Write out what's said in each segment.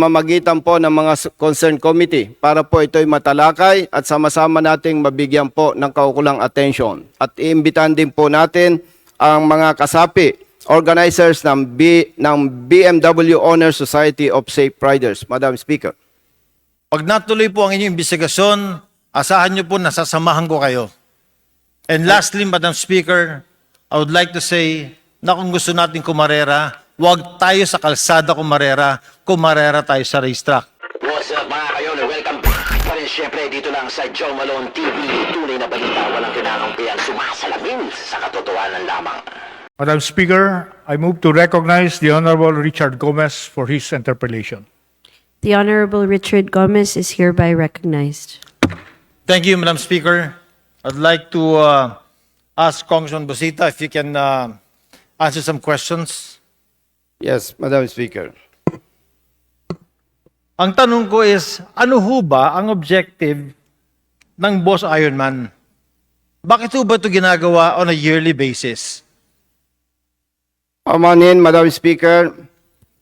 mamagitan po ng mga concerned committee para po ito'y matalakay at sama-sama nating mabigyan po ng kaukulang attention. At iimbitahan din po natin ang mga kasapi, organizers ng, B, ng BMW Honor Society of Safe Riders. Madam Speaker. Pag natuloy po ang inyong investigasyon, asahan niyo po nasasamahan ko kayo. And lastly, Madam Speaker, I would like to say na kung gusto natin kumarera, huwag tayo sa kalsada kumarera, kumarera tayo sa racetrack. What's up mga kayon? Welcome back pa rin syempre dito lang sa Joe Malone TV. Tunay na balita, walang kinakangpihan, sumasalamin sa katotohanan lamang. Madam Speaker, I move to recognize the Honorable Richard Gomez for his interpellation. The Honorable Richard Gomez is hereby recognized. Thank you, Madam Speaker. I'd like to uh, ask Congressman Busita if you can uh, answer some questions. Yes, Madam Speaker. Ang tanong ko is, ano ho ba ang objective ng Boss Ironman? Bakit ho ba ito ginagawa on a yearly basis? Amanin, Madam Speaker,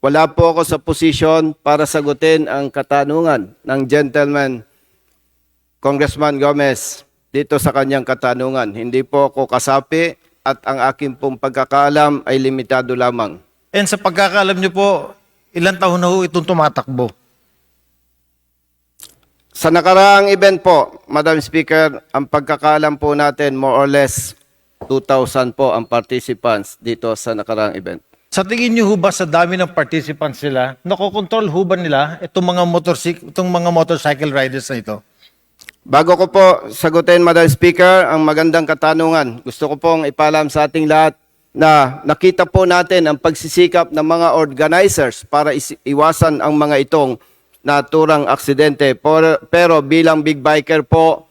wala po ako sa posisyon para sagutin ang katanungan ng gentleman Congressman Gomez dito sa kanyang katanungan. Hindi po ako kasapi at ang aking pong pagkakaalam ay limitado lamang. And sa pagkakalam niyo po, ilang taon na ho itong tumatakbo? Sa nakaraang event po, Madam Speaker, ang pagkakaalam po natin more or less 2,000 po ang participants dito sa nakaraang event. Sa tingin niyo ho ba sa dami ng participants nila, nakokontrol ho ba nila itong mga, motorcycle, itong mga motorcycle riders na ito? Bago ko po sagutin, Madam Speaker, ang magandang katanungan, gusto ko pong ipalam sa ating lahat na nakita po natin ang pagsisikap ng mga organizers para iwasan ang mga itong naturang aksidente. Pero bilang big biker po,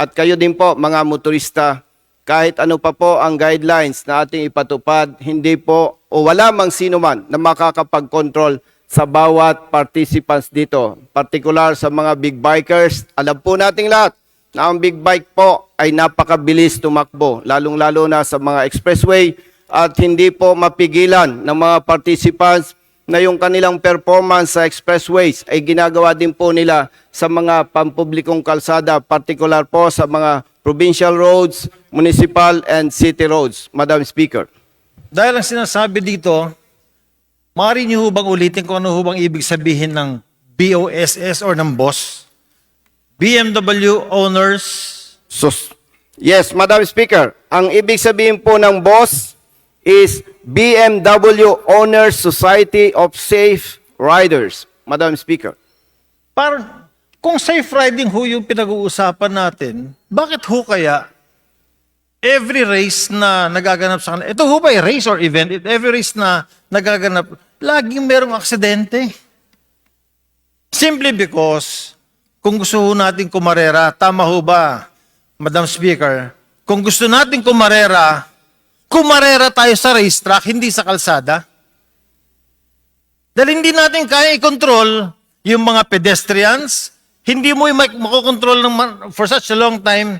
at kayo din po mga motorista, kahit ano pa po ang guidelines na ating ipatupad, hindi po o wala mang sino man na makakapag-control sa bawat participants dito. Particular sa mga big bikers, alam po nating lahat na ang big bike po ay napakabilis tumakbo, lalong-lalo na sa mga expressway at hindi po mapigilan ng mga participants na yung kanilang performance sa expressways ay ginagawa din po nila sa mga pampublikong kalsada, particular po sa mga provincial roads, municipal and city roads. Madam Speaker. Dahil ang sinasabi dito, maaari niyo bang ulitin kung ano bang ibig sabihin ng BOSS or ng boss? BMW owners Sus. Yes, Madam Speaker. Ang ibig sabihin po ng boss is BMW Owners Society of Safe Riders. Madam Speaker. Parang, kung safe riding ho yung pinag-uusapan natin, bakit ho kaya every race na nagaganap sa kanila, ito ho ba race or event? Every race na nagaganap, laging merong aksidente. Simply because, kung gusto ho natin kumarera, tama ho ba, Madam Speaker, kung gusto natin kumarera, kumarera tayo sa racetrack, hindi sa kalsada. Dahil hindi natin kaya i-control yung mga pedestrians, hindi mo makokontrol ng for such a long time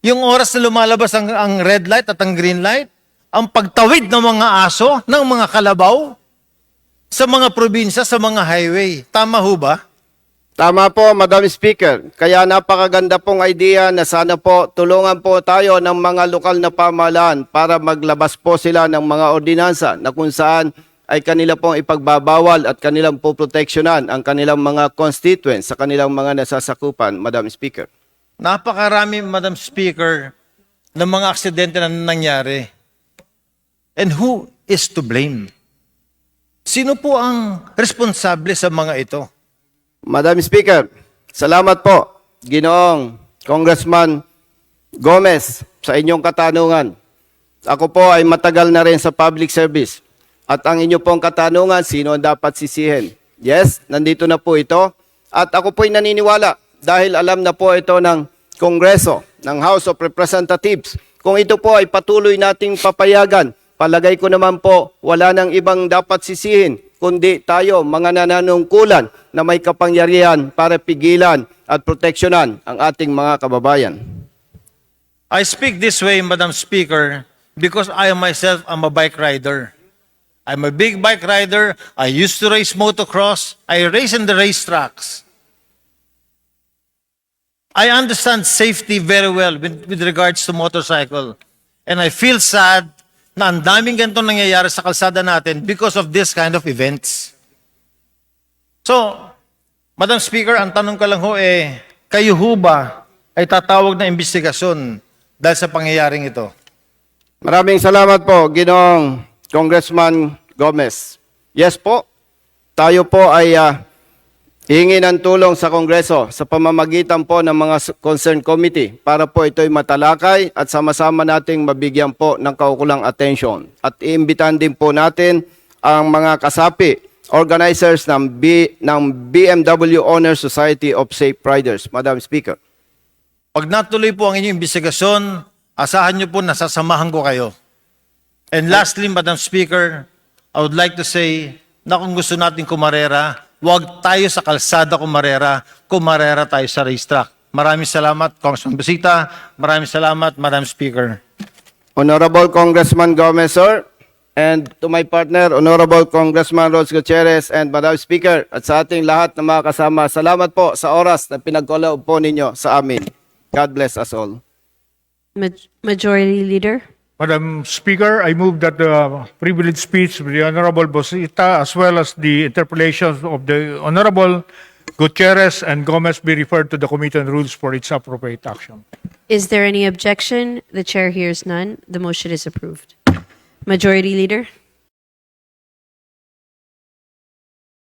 yung oras na lumalabas ang, ang red light at ang green light, ang pagtawid ng mga aso, ng mga kalabaw, sa mga probinsya, sa mga highway. Tama ho ba? Tama po, Madam Speaker. Kaya napakaganda pong idea na sana po tulungan po tayo ng mga lokal na pamahalaan para maglabas po sila ng mga ordinansa na kung saan ay kanila pong ipagbabawal at kanilang po proteksyonan ang kanilang mga constituents sa kanilang mga nasasakupan, Madam Speaker. Napakarami, Madam Speaker, ng mga aksidente na nangyari. And who is to blame? Sino po ang responsable sa mga ito? Madam Speaker, salamat po, Ginoong Congressman Gomez, sa inyong katanungan. Ako po ay matagal na rin sa public service. At ang inyo pong katanungan, sino ang dapat sisihin? Yes, nandito na po ito. At ako po'y naniniwala dahil alam na po ito ng Kongreso, ng House of Representatives. Kung ito po ay patuloy nating papayagan, palagay ko naman po wala nang ibang dapat sisihin kundi tayo mga nananungkulan na may kapangyarihan para pigilan at proteksyonan ang ating mga kababayan. I speak this way, Madam Speaker, because I myself am a bike rider. I'm a big bike rider. I used to race motocross. I race in the racetracks. I understand safety very well with, with regards to motorcycle. And I feel sad na ang daming ganito nangyayari sa kalsada natin because of this kind of events. So, Madam Speaker, ang tanong ko lang ho eh, kayo ho ba ay tatawag na investigasyon dahil sa pangyayaring ito? Maraming salamat po, Ginoong Congressman Gomez. Yes po, tayo po ay ah, hihingi ng tulong sa Kongreso sa pamamagitan po ng mga concerned committee para po ito'y matalakay at sama-sama nating mabigyan po ng kaukulang atensyon. At iimbitahan din po natin ang mga kasapi, organizers ng, B, ng BMW Honor Society of Safe Riders. Madam Speaker. Pag natuloy po ang inyong investigasyon, asahan niyo po na sasamahan ko kayo. And lastly, Madam Speaker, I would like to say na kung gusto natin kumarera, huwag tayo sa kalsada kumarera, kumarera tayo sa racetrack. Maraming salamat, Congressman Basita. Maraming salamat, Madam Speaker. Honorable Congressman Gomez, sir. And to my partner, Honorable Congressman Rose Gutierrez and Madam Speaker, at sa ating lahat ng mga kasama, salamat po sa oras na pinagkaloob po ninyo sa amin. God bless us all. Maj- Majority Leader. Madam Speaker, I move that the privileged speech of the Honorable Bosita as well as the interpellations of the Honorable Gutierrez and Gomez be referred to the Committee on Rules for its appropriate action. Is there any objection? The chair hears none. The motion is approved. Majority Leader.